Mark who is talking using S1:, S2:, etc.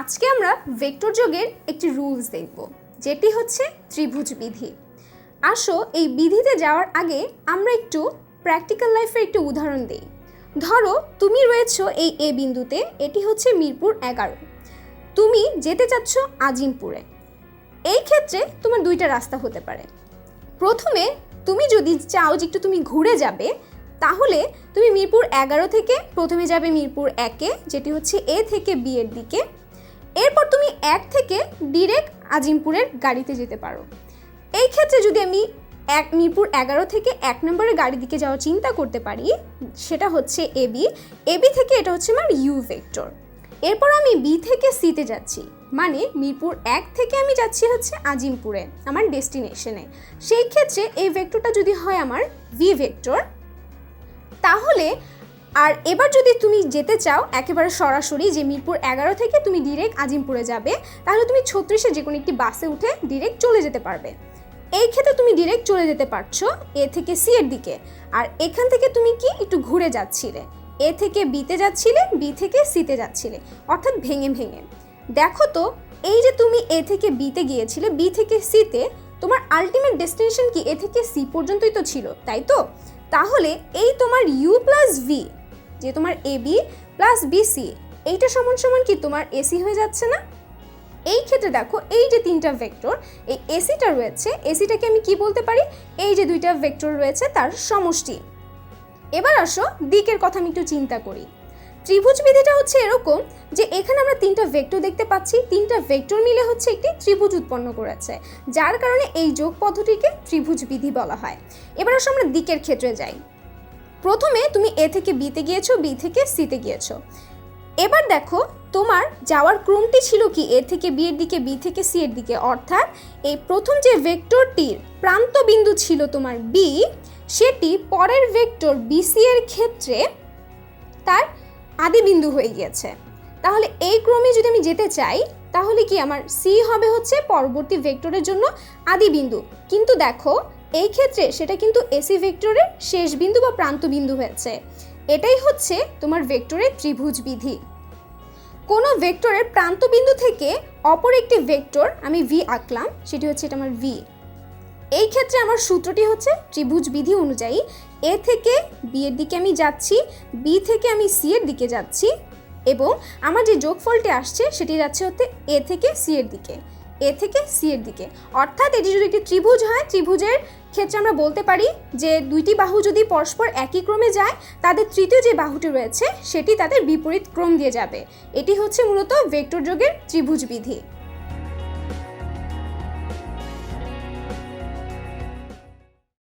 S1: আজকে আমরা ভেক্টর যোগের একটি রুলস দেখব, যেটি হচ্ছে ত্রিভুজ বিধি। আসো, এই বিধিতে যাওয়ার আগে আমরা একটু প্র্যাকটিক্যাল লাইফের একটু উদাহরণ দিই। ধরো, তুমি রয়েছো এই এ বিন্দুতে, এটি হচ্ছে মিরপুর এগারো। তুমি যেতে চাচ্ছ আজিমপুরে। এই ক্ষেত্রে তোমার দুইটা রাস্তা হতে পারে। প্রথমে, তুমি যদি চাও যে একটু তুমি ঘুরে যাবে, তাহলে তুমি মিরপুর এগারো থেকে প্রথমে যাবে মিরপুর একে, যেটি হচ্ছে এ থেকে বি এর দিকে। এরপর তুমি এক থেকে ডিরেক্ট আজিমপুরের গাড়িতে যেতে পারো। এই ক্ষেত্রে যদি আমি এক মিরপুর এগারো থেকে এক নম্বরের গাড়ির দিকে যাওয়ার চিন্তা করতে পারি, সেটা হচ্ছে এবি এবি থেকে এটা হচ্ছে আমার ইউ ভেক্টর এরপর আমি বি থেকে সিতে যাচ্ছি। মানে মিরপুর এক থেকে আমি যাচ্ছি হচ্ছে আজিমপুরে, আমার ডেস্টিনেশনে সেই ক্ষেত্রে এই ভেক্টরটা যদি হয় আমার ভি ভেক্টর তাহলে আর এবার যদি তুমি যেতে চাও, একেবারে সরাসরি যে মিরপুর এগারো থেকে তুমি ডিরেক্ট আজিমপুরে যাবে, তাহলে তুমি ছত্রিশে যে কোনো একটি বাসে উঠে ডিরেক্ট চলে যেতে পারবে। এই ক্ষেত্রে তুমি ডিরেক্ট চলে যেতে পারছ এ থেকে সি এর দিকে। আর এখান থেকে তুমি কি একটু ঘুরে যাচ্ছিলে? এ থেকে বিতে যাচ্ছিলে বি থেকে সিতে যাচ্ছিলে, অর্থাৎ ভেঙে ভেঙে। দেখো তো, এই যে তুমি এ থেকে বিতে গিয়েছিলে বি থেকে সিতে তোমার আলটিমেট ডেস্টিনেশন কি? এ থেকে সি পর্যন্তই তো ছিল, তাই তো? তাহলে এই তোমার ইউ প্লাস ভি যে তোমার এ বি প্লাস বিসি এইটা সমান সমান কি তোমার এসি হয়ে যাচ্ছে না? এই ক্ষেত্রে দেখো, এই যে তিনটা ভেক্টর এই এসিটা রয়েছে এসিটাকে আমি কি বলতে পারি? এই যে দুইটা ভেক্টর রয়েছে তার সমষ্টি। এবার আসো, দিকের কথা আমি একটু চিন্তা করি। ত্রিভুজ বিধিটা হচ্ছে এরকম যে এখানে আমরা তিনটা ভেক্টর দেখতে পাচ্ছি, তিনটা ভেক্টর মিলে হচ্ছে একটি ত্রিভুজ উৎপন্ন করেছে, যার কারণে এই যোগ পদ্ধতিকে ত্রিভুজ বিধি বলা হয়। এবার আসো আমরা দিকের ক্ষেত্রে যাই। প্রথমে তুমি এ থেকে বিতে গিয়েছো, বি থেকে সিতে গিয়েছো। এবার দেখো, তোমার যাওয়ার ক্রমটি ছিল কি? এ থেকে বি এর দিকে, বি থেকে সি এর দিকে। অর্থাৎ এই প্রথম যে ভেক্টরটির প্রান্ত বিন্দু ছিল তোমার বি, সেটি পরের ভেক্টর বিসি এর ক্ষেত্রে তার আদি বিন্দু হয়ে গিয়েছে। তাহলে এই ক্রমে যদি আমি যেতে চাই, তাহলে কি আমার সি হবে হচ্ছে পরবর্তী ভেক্টরের জন্য আদি বিন্দু। কিন্তু দেখো এই ক্ষেত্রে সেটা কিন্তু এসি ভেক্টরের শেষ বিন্দু বা প্রান্ত বিন্দু হয়েছে। এটাই হচ্ছে তোমার ভেক্টরের ত্রিভুজ বিধি। কোনো ভেক্টরের প্রান্ত বিন্দু থেকে অপর একটি ভেক্টর আমি ভি আঁকলাম, সেটি হচ্ছে এটা আমার ভি এই ক্ষেত্রে আমার সূত্রটি হচ্ছে ত্রিভুজ বিধি অনুযায়ী এ থেকে বি এর দিকে আমি যাচ্ছি বি থেকে আমি সি এর দিকে যাচ্ছি এবং আমার যে যোগফলটি আসছে সেটি যাচ্ছে হচ্ছে এ থেকে সি এর দিকে। এ থেকে সি এর দিকে। অর্থাৎ এটি যদি একটি ত্রিভুজ হয়, ত্রিভুজের ক্ষেত্রে আমরা বলতে পারি যে দুইটি বাহু যদি পরস্পর একই ক্রমে যায়, তাদের তৃতীয় যে বাহুটি রয়েছে, সেটি তাদের বিপরীত ক্রম দিয়ে যাবে। এটি হচ্ছে মূলত ভেক্টর যোগের ত্রিভুজ বিধি।